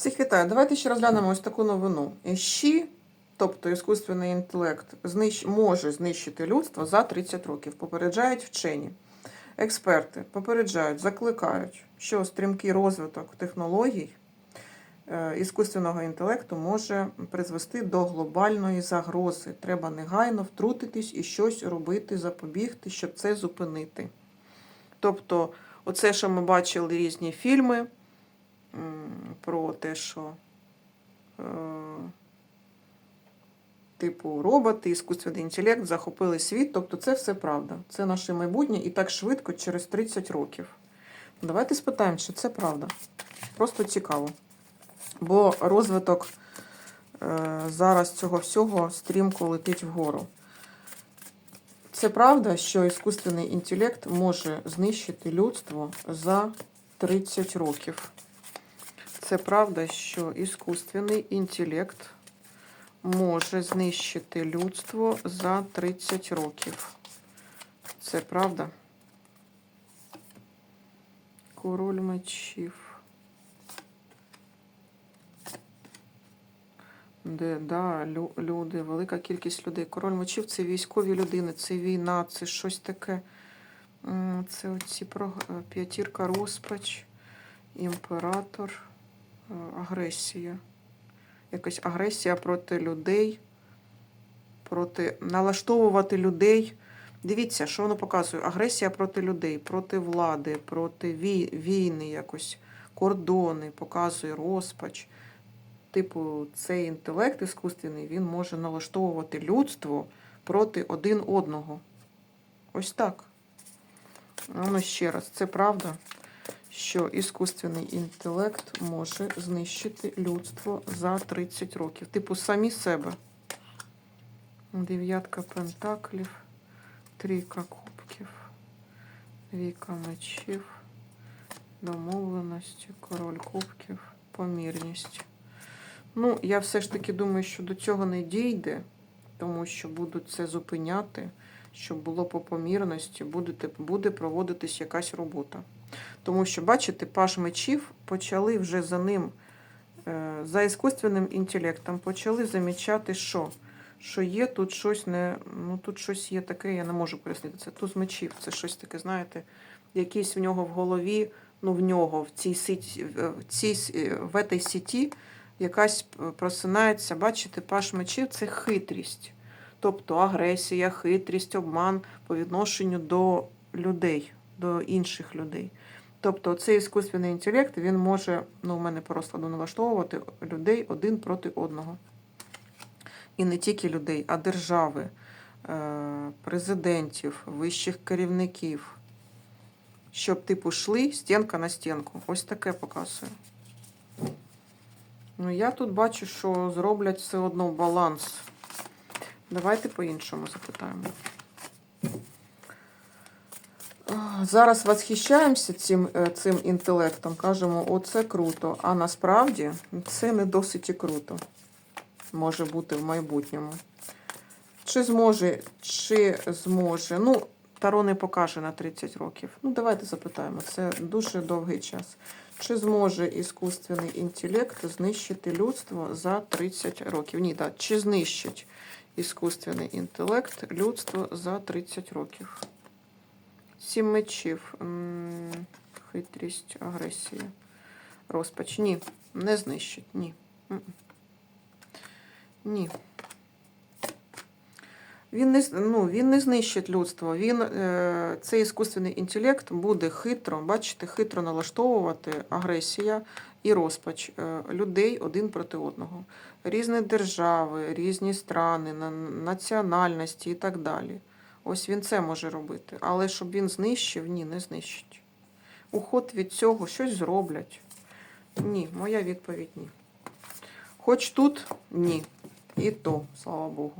Всіх вітаю. Давайте ще розглянемо ось таку новину. Щі, тобто іскусственний інтелект, знищ... може знищити людство за 30 років. Попереджають вчені. Експерти попереджають, закликають, що стрімкий розвиток технологій е, іскусственного інтелекту може призвести до глобальної загрози. Треба негайно втрутитись і щось робити, запобігти, щоб це зупинити. Тобто, оце, що ми бачили різні фільми про те, що е, типу роботи, іскусственний інтелект захопили світ. Тобто це все правда. Це наше майбутнє і так швидко через 30 років. Давайте спитаємо, чи це правда. Просто цікаво. Бо розвиток е, зараз цього всього стрімко летить вгору. Це правда, що іскусственний інтелект може знищити людство за 30 років. Це правда, що іскусственний інтелект може знищити людство за 30 років. Це правда. Король мечів. Де, да, лю- люди, велика кількість людей. Король мечів це військові людини, це війна, це щось таке. Це оці п'ятірка розпач, імператор, агресія. Якась агресія проти людей, проти налаштовувати людей. Дивіться, що воно показує. Агресія проти людей, проти влади, проти війни, якось кордони, показує розпач. Типу, цей інтелект іскусственний, він може налаштовувати людство проти один одного. Ось так. Ну, ще раз, це правда, що іскусственний інтелект може знищити людство за 30 років. Типу, самі себе. Дев'ятка пентаклів, трійка кубків, віка мечів, домовленості, король кубків, помірність. Ну, я все ж таки думаю, що до цього не дійде, тому що будуть це зупиняти, щоб було по помірності, буде, буде проводитись якась робота. Тому що, бачите, паш мечів почали вже за ним, е, за іскусственним інтелектом, почали замічати, що? Що є тут щось не. Ну тут щось є таке, я не можу пояснити. Це туз мечів, це щось таке, знаєте, якийсь в нього в голові, ну в нього, в цій сіті, в цій е, в этой сіті якась просинається, бачите, паш мечів це хитрість. Тобто агресія, хитрість, обман по відношенню до людей, до інших людей. Тобто цей іскусственний інтелект він може, ну, у мене по розкладу налаштовувати людей один проти одного. І не тільки людей, а держави, е, президентів, вищих керівників. Щоб, типу, йшли стінка на стінку. Ось таке показує. Ну, я тут бачу, що зроблять все одно баланс. Давайте по-іншому запитаємо. Зараз восхищаємося цим, е, цим інтелектом, кажемо, оце круто. А насправді це не досить і круто. Може бути в майбутньому. Чи зможе, чи зможе. Ну, Таро не покаже на 30 років. Ну, давайте запитаємо. Це дуже довгий час. Чи зможе іскусственний інтелект знищити людство за 30 років? Ні, так. Чи знищить іскусственний інтелект людство за 30 років? Сім мечів. Хитрість, агресія. Розпач. Ні, не знищить. Ні. Ні. Він не, ну, він не знищить людство. Він, е, цей іскусственний інтелект буде хитро, бачите, хитро налаштовувати агресія і розпач е, людей один проти одного. Різні держави, різні страни, на- національності і так далі. Ось він це може робити. Але щоб він знищив, ні, не знищить. Уход від цього щось зроблять. Ні, моя відповідь ні. Хоч тут ні. І то, слава Богу.